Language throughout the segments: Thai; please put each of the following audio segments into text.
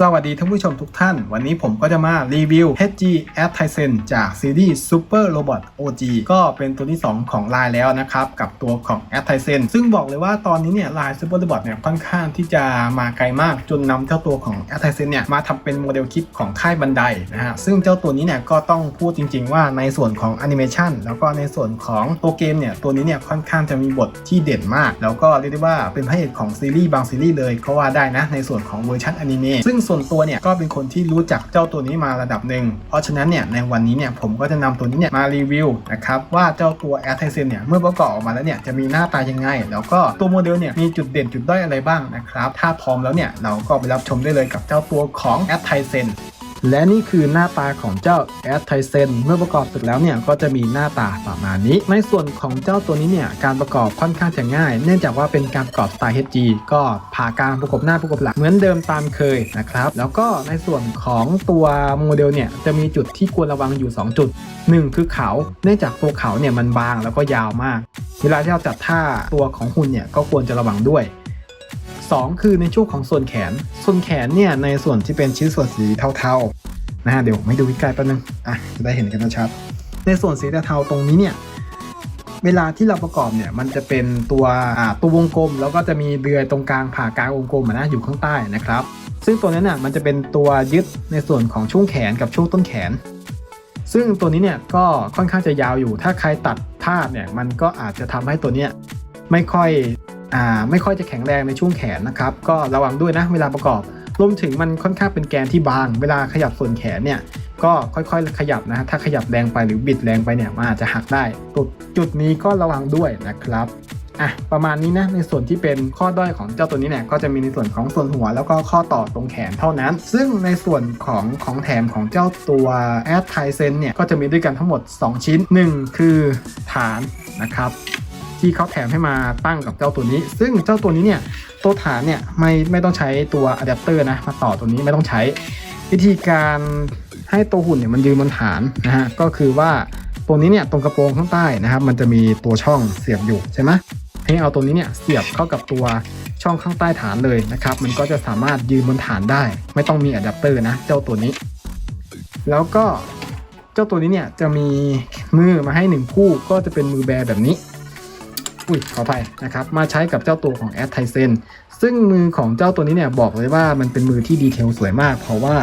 สวัสดีท่านผู้ชมทุกท่าน วันนี้ผมก็จะมารีวิว HG a d t y s e n จากซีรีส์ Super Robot OG ก็เป็นตัวที่ 2 ของ Line แล้วนะครับ กับตัวของ a d t y s e n ซึ่งบอกเลยว่าตอนนี้เนี่ย Line Super Robot เนี่ยค่อนข้างที่จะมาไกลมากจนนำเจ้าตัวของ a d t y s e n เนี่ยมาทำเป็นโมเดลคิดของค่ายบันไดนะฮะซึ่งเจ้าตัวนี้เนี่ยก็ต้องพูดจริง ๆ ว่าในส่วนของแอนิเมชันแล้วก็ในส่วนของตัวเกมเนี่ยตัวนี้เนี่ยค่อนข้างจะมีบทที่เด่นมาก แล้วก็เรียกได้ว่าเป็นพระเอกของซีรีส์บางซีรีส์เลยก็ว่าได้นะในส่วนของเวอร์ชันอนิเมะซึ่งส่วนตัวเนี่ยก็เป็นคนที่รู้จักเจ้าตัวนี้มาระดับหนึ่งเพราะฉะนั้นเนี่ยในวันนี้เนี่ยผมก็จะนำตัวนี้เนี่ยมารีวิวนะครับว่าเจ้าตัวแอ t ไทเซนเนี่ยเมื่อประกอบออกมาแล้วเนี่ยจะมีหน้าตายังไง แล้วก็ตัวโมเดลเนี่ยมีจุดเด่นจุดด้อยอะไรบ้างนะครับถ้าพร้อมแล้วเนี่ยเราก็ไปรับชมได้เลยกับเจ้าตัวของแอ t ไทเซน และนี่คือหน้าตาของเจ้าแอดไทเซนเมื่อประกอบเสร็จแล้วเนี่ยก็จะมีหน้าตาประมาณนี้ ในส่วนของเจ้าตัวนี้เนี่ยการประกอบค่อนข้างจะง่าย เนื่องจากว่าเป็นการประกอบสไตล์ HG ก็ผ่ากลางประกบหน้าประกบหลังเหมือนเดิมตามเคยนะครับ แล้วก็ในส่วนของตัวโมเดลเนี่ยจะมีจุดที่ควรระวังอยู่ 2 จุด 1 คือเขา เนื่องจากตัวเขาเนี่ยมันบางแล้วก็ยาวมาก เวลาที่เราจัดท่าตัวของหุ่นเนี่ยก็ควรจะระวังด้วย 2 คือในช่วงของส่วนแขน ส่วนแขนเนี่ยในส่วนที่เป็นชิ้นส่วนสีเทาๆนะฮะเดี๋ยวผมให้ดูใกล้ๆแป๊บนึงอะจะได้เห็นกันชัด ในส่วนสีเทาๆตรงนี้เนี่ยเวลาที่เราประกอบเนี่ยมันจะเป็นตัวตัววงกลม แล้วก็จะมีเรือยตรงกลางผ่ากลางวงกลมนะอยู่ข้างใต้นะครับ ซึ่งตัวนั้นน่ะมันจะเป็นตัวยึดในส่วนของช่วงแขนกับช่วงต้นแขน ซึ่งตัวนี้เนี่ยก็ค่อนข้างจะยาวอยู่ ถ้าใครตัดพลาดเนี่ยมันก็อาจจะทำให้ตัวเนี้ยไม่ค่อย ไม่ค่อยจะแข็งแรงในช่วงแขนนะครับ ก็ระวังด้วยนะเวลาประกอบรวมถึงมันค่อนข้างเป็นแกนที่บาง เวลาขยับส่วนแขนเนี่ยก็ค่อยๆขยับนะฮะถ้าขยับแรงไปหรือบิดแรงไปเนี่ยมันอาจจะหักได้จุดจุดนี้ก็ระวังด้วยนะครับอะประมาณนี้นะในส่วนที่เป็นข้อด้อยของเจ้าตัวนี้เนี่ยก็จะมีในส่วนของส่วนหัว แล้วก็ข้อต่อตรงแขนเท่านั้น ซึ่งในส่วนของของแถมของเจ้าตัวแอดไทเซนเนี่ยก็จะมีด้วยกันทั้งหมด 2 ชิ้น 1 คือฐานนะครับ ที่เขาแถมให้มาตั้งกับเจ้าตัวนี้ ซึ่งเจ้าตัวนี้เนี่ยตัวฐานเนี่ยไม่ไม่ต้องใช้ตัวอะแดปเตอร์นะมาต่อตัวนี้ไม่ต้องใช้ วิธีการให้ตัวหุ่นเนี่ยมันยืนบนฐานนะฮะก็คือว่าตรงนี้เนี่ยตรงกระโปรงข้างใต้นะครับ มันจะมีตัวช่องเสียบอยู่ใช่ไหมให้เอาตัวนี้เนี่ยเสียบเข้ากับตัวช่องข้างใต้ฐานเลยนะครับ มันก็จะสามารถยืนบนฐานได้ ไม่ต้องมีอะแดปเตอร์นะเจ้าตัวนี้ แล้วก็เจ้าตัวนี้เนี่ยจะมีมือมาให้หนึ่งคู่ก็จะเป็นมือแบแบบนี้ อุ้ยขออภัยนะครับมาใช้กับเจ้าตัวของแอดไทเซนซึ่งมือของเจ้าตัวนี้เนี่ยบอกเลยว่ามันเป็นมือที่ดีเทลสวยมาก เพราะว่า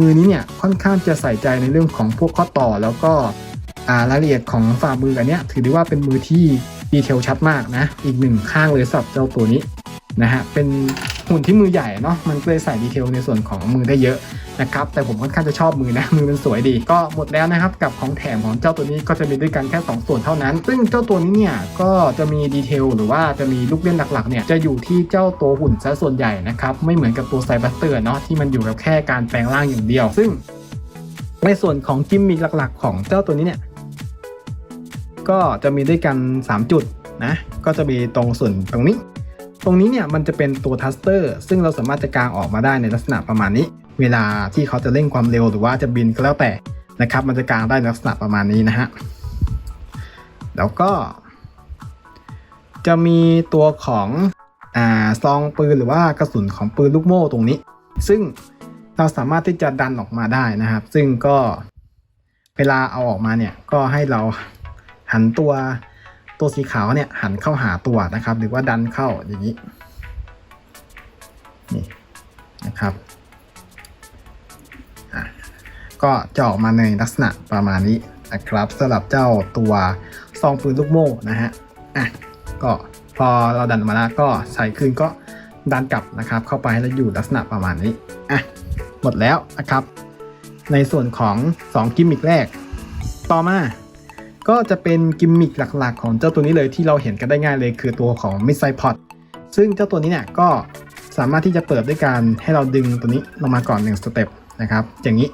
มือนี้เนี่ยค่อนข้างจะใส่ใจในเรื่องของพวกข้อต่อแล้วก็ารายละเอียดของฝ่ามืออันเนี้ยถือได้ว่าเป็นมือที่ดีเทลชัดมากนะ อีกหนึ่งข้างเลยสำหรับเจ้าตัวนี้นะฮะเป็น หุ่นที่มือใหญ่เนาะมันเลยใส่ดีเทลในส่วนของมือได้เยอะนะครับแต่ผมค่อนข้างจะชอบมือนะมือมันสวยดี ก็หมดแล้วนะครับกับของแถมของเจ้าตัวนี้ก็จะมีด้วยกันแค่ 2 ส่วนเท่านั้น ซึ่งเจ้าตัวนี้เนี่ยก็จะมีดีเทลหรือว่าจะมีลูกเล่นหลักๆเนี่ยจะอยู่ที่เจ้าตัวหุ่นซะส่วนใหญ่นะครับไม่เหมือนกับตัวไซบัสเตอร์เนาะที่มันอยู่กับแค่การแปลงร่างอย่างเดียว ซึ่ง ในส่วนของกิมมิคหลักๆ ของเจ้าตัวนี้เนี่ยก็จะมีด้วยกัน 3 จุดนะก็จะมีตรงส่วนตรงนี้ รงนี้เนี่ยมันจะเป็นตัวทัสเตอร์ซึ่งเราสามารถจะกางออกมาได้ในลักษณะประมาณนี้ เวลาที่เขาจะเร่งความเร็วหรือว่าจะบินก็แล้วแต่นะครับ มันจะกางได้ลักษณะประมาณนี้นะฮะแล้วก็ จะมีตัวของอ่าซองปืนหรือว่ากระสุนของปืนลูกโม่ตรงนี้ ซึ่งเราสามารถที่จะดันออกมาได้นะครับ ซึ่งก็เวลาเอาออกมาเนี่ยก็ให้เราหันตัว ตัวสีขาวเนี่ยหันเข้าหาตัวนะครับ หรือว่าดันเข้าอย่างนี้นี่นะครับก็จะออกมาในลักษณะประมาณนี้นะครับสำหรับเจ้าตัวซองปืนลูกโม่นะฮะอะก็พอเราดันมาแล้วก็ใส่คืนก็ดันกลับนะครับ เข้าไปแล้วอยู่ลักษณะประมาณนี้อะหมดแล้วนะครับ ในส่วนของ 2 กิมมิกแรก ต่อมา ก็จะเป็นกิมมิคหลักๆ ของเจ้าตัวนี้เลยที่เราเห็นกันได้ง่ายเลยคือตัวของมิสไซพอดซึ่งเจ้าตัวนี้เนี่ยก็สามารถที่จะเปิดด้วยการให้เราดึงตัวนี้ลงมาก่อน1สเต็ปนะครับอย่างนี้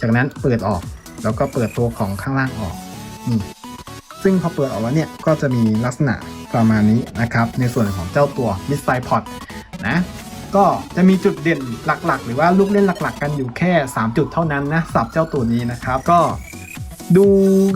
จากนั้นเปิดออกแล้วก็เปิดตัวของข้างล่างออกนี่ซึ่งพอเปิดออกแล้วเนี่ยก็จะมีลักษณะประมาณนี้นะครับ ในส่วนของเจ้าตัวมิสไซพอดนะก็จะมีจุดเด่นหลักๆ หรือว่าลูกเล่นหลักๆ กันอยู่แค่ 3 จุดเท่านั้นนะสับเจ้าตัวนี้นะครับ ก็ ดู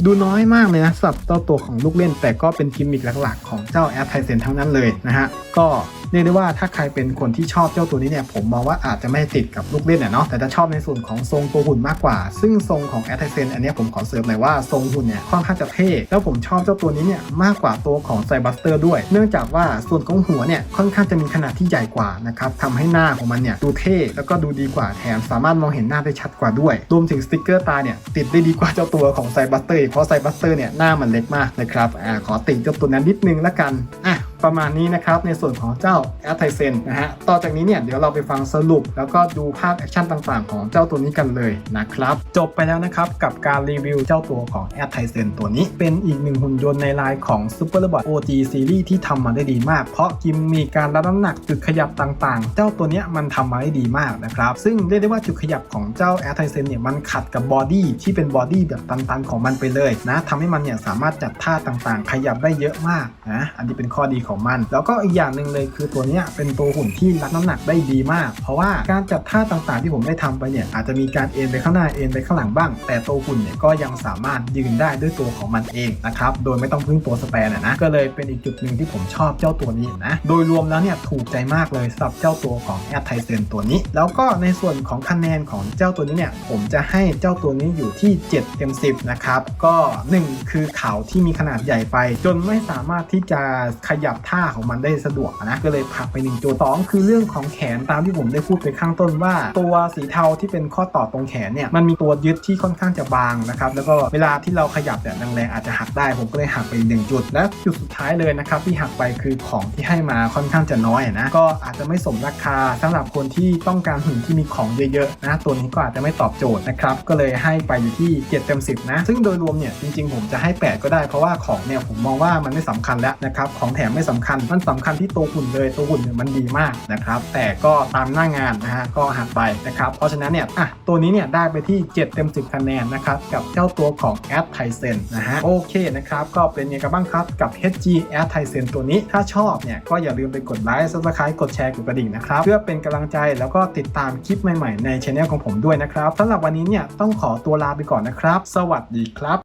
ดูน้อยมากเลยนะสำหรับเจ้าตัวของลูกเล่น แต่ก็เป็นกิมมิคหลักๆ ของเจ้าแอปไทเซนทั้งนั้นเลยนะฮะก็ เรียกได้ว่าถ้าใครเป็นคนที่ชอบเจ้าตัวนี้เนี่ยผมมองว่าอาจจะไม่ติดกับลูกเล่นเนาะแต่จะชอบในส่วนของทรงตัวหุ่นมากกว่า ซึ่งทรงของแอตไทเซนอันนี้ผมขอเสริมหน่อยว่าทรงหุ่นเนี่ยค่อนข้างจะเท่แล้วผมชอบเจ้าตัวนี้เนี่ยมากกว่าตัวของไซบัสเตอร์ด้วย เนื่องจากว่าส่วนของหัวเนี่ยค่อนข้างจะมีขนาดที่ใหญ่กว่านะครับทำให้หน้าของมันเนี่ยดูเท่แล้วก็ดูดีกว่าแถมสามารถมองเห็นหน้าได้ชัดกว่าด้วยรวมถึงสติกเกอร์ตาเนี่ยติดได้ดีกว่าเจ้าตัวของไซบัสเตอร์เพราะไซบัสเตอร์เนี่ยหน้ามันเล็กมากนะครับอ่าขอติเจ้าตัวนั้นนิดนึงละกันอะ ประมาณนี้นะครับในส่วนของเจ้าแอตไทเซนนะฮะต่อจากนี้เนี่ยเดี๋ยวเราไปฟังสรุป แล้วก็ดูภาพแอคชั่นต่างๆ ของเจ้าตัวนี้กันเลยนะครับจบไปแล้วนะครับกับการรีวิวเจ้าตัวของแอตไทเซนตัวนี้ เป็นอีกหนึ่งหุ่นยนต์ในไลน์ของ Super Robot OG Series ที่ทำมาได้ดีมาก เพราะกิมมีการรับน้ำหนักจุดขยับต่างๆ เจ้าตัวเนี้ยมันทำมาได้ดีมากนะครับซึ่งเรียกได้ว่าจุดขยับของเจ้าแอตไทเซนเนี่ยมันขัดกับบอดี้ที่เป็นบอดี้แบบตันๆของมันไปเลยนะทำให้มันเนี่ยสามารถจัดท่าต่างๆ ขยับได้เยอะมากนะอันนี้เป็นข้อดีของมัน แล้วก็อีกอย่างหนึ่งเลยคือตัวนี้เป็นตัวหุ่นที่รับน้ำหนักได้ดีมาก เพราะว่าการจัดท่าต่างๆ ที่ผมได้ทำไปเนี่ยอาจจะมีการเอ็นไปข้างหน้าเอ็นไปข้างหลังบ้าง แต่ตัวหุ่นเนี่ยก็ยังสามารถยืนได้ด้วยตัวของมันเองนะครับโดยไม่ต้องพึ่งตัวสแปนนะก็เลยเป็นอีกจุดหนึ่งที่ผมชอบเจ้าตัวนี้นะโดยรวมแล้วเนี่ยถูกใจมากเลยสำหรับเจ้าตัวของแอดไทเซนตัวนี้ แล้วก็ในส่วนของคะแนนของเจ้าตัวนี้เนี่ยผมจะให้เจ้าตัวนี้อยู่ที่ 7 เต็ม 10 นะครับ ก็ 1 คือเขาที่มีขนาดใหญ่ไป จนไม่สามารถที่จะขยับท่าของมันได้สะดวกนะก็เลยผักไป1จุดสองคือเรื่องของแขนตามที่ผมได้พูดไปข้างต้นว่า ตัวสีเทาที่เป็นข้อต่อตรงแขนเนี่ยมันมีตัวยึดที่ค่อนข้างจะบางนะครับแล้วก็เวลาที่เราขยับเนี่ยแรงๆอาจจะหักได้ ผมก็เลยหักไปอีกหนึ่งจุด และจุดสุดท้ายเลยนะครับที่หักไปคือของที่ให้มาค่อนข้างจะน้อยนะก็อาจจะไม่สมราคาสำหรับคนที่ต้องการหุ่นที่มีของเยอะๆนะตัวนี้ก็อาจจะไม่ตอบโจทย์นะครับก็เลยให้ไปอยู่ที่7เต็ม10นะซึ่งโดยรวมเนี่ยจริงๆ ผมจะให้ 8 ก็ได้เพราะว่าของเนี่ยผมมองว่ามันไม่สำคัญแล้วนะครับของแถมไม่สำคัญมันสำคัญที่ตัวหุ่นเลยตัวหุ่นเนี่ยมันดีมากนะครับแต่ก็ตามหน้างานนะฮะก็หักไปนะครับเพราะฉะนั้นเนี่ยอะตัวนี้เนี่ยได้ไปที่ 7 เต็ม 10 คะแนนนะครับกับเจ้าตัวของ a d t i z e n นนะฮะโอเคนะครับก็เป็นยังไงกันบ้างครับกับ HG a d t i z e n ตัวนี้ถ้าชอบเนี่ยก็อย่าลืมไปกดไลค์ subscribe กดแชร์กดกระดิ่งนะครับเพื่อเป็นกำลังใจแล้วก็ติดตามคลิปใหม่ๆในช anel ของผมด้วยนะครับสำหรับวันนี้เนี่ยต้องขอตัวลาไปก่อนนะครับ สวัสดีครับ